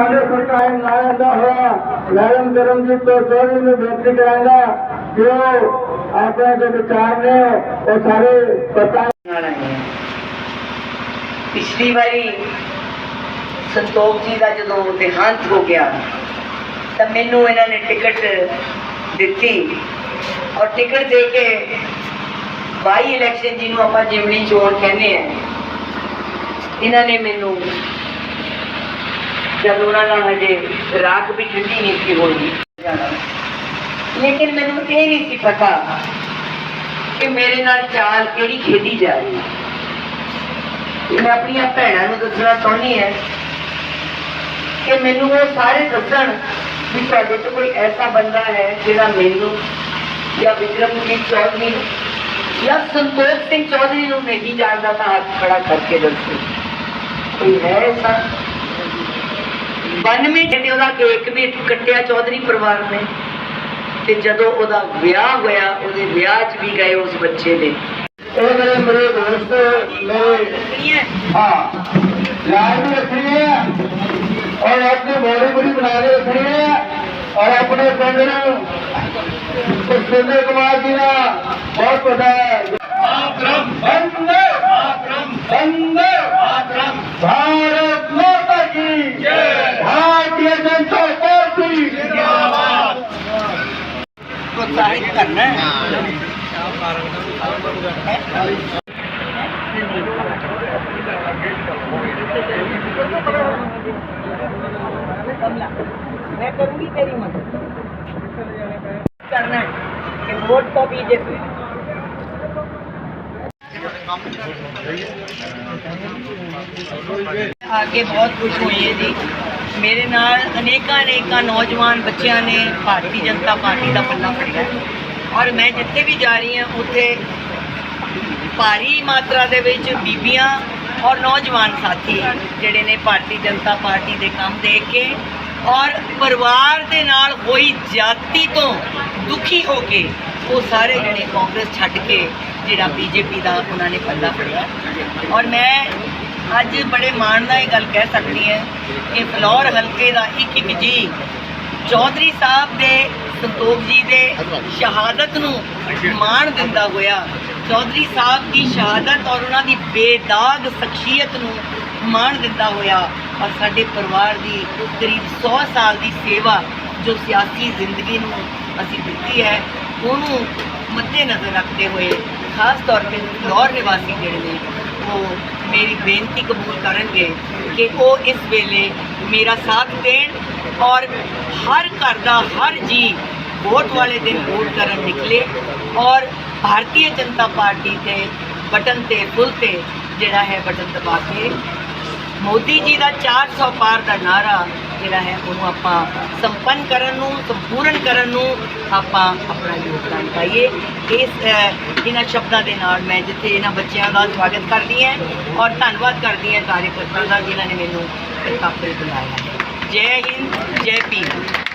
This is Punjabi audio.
ਸਾਡੇ ਸਰਕਾਰ ਨਾਇਆਂ ਦਾ ਹੋਇਆ। ਮੈਡਮ ਕਰਮਜੀਤ ਕੌਰ ਚੌਧਰੀ ਨੂੰ ਬੇਨਤੀ ਕਰਾਂਗਾ ਕਿ ਉਹ ਆਪਣੇ ਜੋ ਵਿਚਾਰ ਨੇ, ਉਹ ਸਾਰੇ ਪਤਾ ਪਿਛਲੀ ਵਾਰੀ ਸੰਤੋਖ ਜੀ ਦਾ ਜਦੋਂ ਦੇਹਾਂਤ ਹੋ ਗਿਆ, ਤਾਂ ਮੈਨੂੰ ਇਹਨਾਂ ਨੇ ਟਿਕਟ ਦਿੱਤੀ। ਔਰ ਟਿਕਟ ਦੇ ਕੇ ਬਾਈ ਇਲੈਕਸ਼ਨ ਜਿਹਨੂੰ ਆਪਾਂ ਜਿਮਣੀ ਚੋਣ ਕਹਿੰਦੇ ਆ, ਇਹਨਾਂ ਨੇ ਮੈਨੂੰ ਜਦ ਉਹਨਾਂ ਨਾਲ ਹਜੇ ਰਾਖ ਵੀ ਠੰਡੀ ਨਹੀਂ ਸੀ ਹੋਈ। ਲੇਕਿਨ ਮੈਨੂੰ ਇਹ ਨਹੀਂ ਸੀ ਪਤਾ ਕਿ ਮੇਰੇ ਨਾਲ ਚਾਲ ਕਿਹੜੀ ਖੇਡੀ ਜਾ ਰਹੀ ਹੈ। ਮੈਂ ਆਪਣੀਆਂ ਭੈਣਾਂ ਨੂੰ ਦੱਸਣਾ ਚਾਹੁੰਦੀ ਹਾਂ ਕਿ ਮੈਨੂੰ ਉਹ ਸਾਰੇ ਦੱਸਣ ਵੀ ਤੁਹਾਡੇ ਤੋਂ ਕੋਈ ਐਸਾ ਬੰਦਾ ਹੈ ਜਿਹੜਾ ਮੈਨੂੰ ਜਾਂ ਵਿਕਰਮਜੀਤ ਚੌਧਰੀ ਨੂੰ ਜਾਂ ਸੰਤੋਖ ਸਿੰਘ ਚੌਧਰੀ ਨੂੰ ਨਹੀਂ ਜਾਣਦਾ ਤਾਂ ਹੱਥ ਖੜਾ ਕਰਕੇ ਦੱਸੋ। ਕੋਈ ਹੈ ਐਸਾ? 92 ਤੇ ਉਹਦਾ ਕੇਕ ਵੀ ਕੱਟਿਆ ਚੌਧਰੀ ਪਰਿਵਾਰ ਨੇ। ਤੇ ਜਦੋਂ ਉਹਦਾ ਵਿਆਹ ਹੋਇਆ ਉਹਦੇ ਵਿਆਹ 'ਚ ਵੀ ਗਏ ਉਸ ਬੱਚੇ ਦੇ। ਇਹ ਮੇਰੇ ਮੇਰੇ ਦੋਸਤ ਮੇਰੇ ਹਾਂ ਲਾਈਨ ਵੀ ਰੱਖਣੀ ਹੈ ਔਰ ਆਪਣੇ ਬੋਲੀ ਬੜੀ ਬਣਾ ਕੇ ਰੱਖਣੀ ਹੈ ਔਰ ਆਪਣੇ ਪਿੰਡ ਨੂੰ ਸੁਰਿੰਦਰ ਕੁਮਾਰ ਜੀ ਦਾ ਬਹੁਤ ਵੱਡਾ ਆਪ ਰਬ ਬੰਦੇ प्रोत्साहित करना मैं करूँगी तेरी मदद करना है। वोट तो बीजेपी आगे बहुत खुश हुई है जी। ਮੇਰੇ ਨਾਲ ਅਨੇਕਾਂ ਅਨੇਕਾਂ ਨੌਜਵਾਨ ਬੱਚਿਆਂ ਨੇ ਭਾਰਤੀ ਜਨਤਾ ਪਾਰਟੀ ਦਾ ਪੱਲਾ ਫੜਿਆ ਔਰ ਮੈਂ ਜਿੱਥੇ ਵੀ ਜਾ ਰਹੀ ਹਾਂ, ਉੱਥੇ ਭਾਰੀ ਮਾਤਰਾ ਦੇ ਵਿੱਚ ਬੀਬੀਆਂ ਔਰ ਨੌਜਵਾਨ ਸਾਥੀ ਜਿਹੜੇ ਨੇ ਭਾਰਤੀ ਜਨਤਾ ਪਾਰਟੀ ਦੇ ਕੰਮ ਦੇਖ ਕੇ ਔਰ ਪਰਿਵਾਰ ਦੇ ਨਾਲ ਹੋਈ ਜਾਤੀ ਤੋਂ ਦੁਖੀ ਹੋ ਕੇ ਉਹ ਸਾਰੇ ਜਿਹੜੇ ਕਾਂਗਰਸ ਛੱਡ ਕੇ ਜਿਹੜਾ ਬੀਜੇਪੀ ਦਾ ਉਹਨਾਂ ਨੇ ਪੱਲਾ ਫੜਿਆ। ਔਰ ਮੈਂ ਅੱਜ ਬੜੇ ਮਾਣ ਨਾਲ ਇਹ ਗੱਲ ਕਹਿ ਸਕਦੀ ਹੈ ਕਿ ਫਲੋਰ ਹਲਕੇ ਦਾ ਇੱਕ ਇੱਕ ਜੀ ਚੌਧਰੀ ਸਾਹਿਬ ਦੇ, ਸੰਤੋਖ ਜੀ ਦੇ ਸ਼ਹਾਦਤ ਨੂੰ ਮਾਣ ਦਿੰਦਾ ਹੋਇਆ, ਚੌਧਰੀ ਸਾਹਿਬ ਦੀ ਸ਼ਹਾਦਤ ਔਰ ਉਹਨਾਂ ਦੀ ਬੇਦਾਗ ਸ਼ਖਸੀਅਤ ਨੂੰ ਮਾਣ ਦਿੰਦਾ ਹੋਇਆ ਔਰ ਸਾਡੇ ਪਰਿਵਾਰ ਦੀ ਕਰੀਬ 100 ਸਾਲ ਦੀ ਸੇਵਾ ਜੋ ਸਿਆਸੀ ਜ਼ਿੰਦਗੀ ਨੂੰ ਅਸੀਂ ਦਿੱਤੀ ਹੈ, ਉਹਨੂੰ ਮੱਦੇ ਨਜ਼ਰ ਰੱਖਦੇ ਹੋਏ ਖਾਸ ਤੌਰ ਤੇ ਫਲੋਰ ਨਿਵਾਸੀ ਜਿਹੜੇ ਨੇ ਉਹ ਮੇਰੀ ਬੇਨਤੀ ਕਬੂਲ ਕਰਨਗੇ ਕਿ ਉਹ ਇਸ ਵੇਲੇ ਮੇਰਾ ਸਾਥ ਦੇਣ ਔਰ ਹਰ ਘਰ ਦਾ ਹਰ ਜੀ ਵੋਟ ਵਾਲੇ ਦਿਨ ਵੋਟ ਕਰਨ ਨਿਕਲੇ ਔਰ ਭਾਰਤੀ ਜਨਤਾ ਪਾਰਟੀ ਤੇ ਬਟਨ ਤੇ ਫੁੱਲ ਤੇ ਜਿਹੜਾ ਹੈ ਬਟਨ ਦਬਾ ਕੇ ਮੋਦੀ ਜੀ ਦਾ 400 ਪਾਰ ਦਾ ਨਾਰਾ ਜਿਹੜਾ ਹੈ, ਉਹਨੂੰ ਆਪਾਂ ਸੰਪੰਨ ਕਰਨ ਨੂੰ, ਸੰਪੂਰਨ ਕਰਨ ਨੂੰ ਆਪਾਂ ਆਪਣਾ ਯੋਗਦਾਨ ਪਾਈਏ। ਇਸ ਇਹਨਾਂ ਸ਼ਬਦਾਂ ਦੇ ਨਾਲ ਮੈਂ ਜਿੱਥੇ ਇਹਨਾਂ ਬੱਚਿਆਂ ਦਾ ਸਵਾਗਤ ਕਰਦੀ ਹਾਂ ਔਰ ਧੰਨਵਾਦ ਕਰਦੀ ਹਾਂ ਕਾਰਜਕਰਤਾ ਦਾ ਜਿਨ੍ਹਾਂ ਨੇ ਮੈਨੂੰ ਇਸ ਕਾਪਰੇ ਹੈ। ਜੈ ਹਿੰਦ, ਜੈ ਭੀਮ।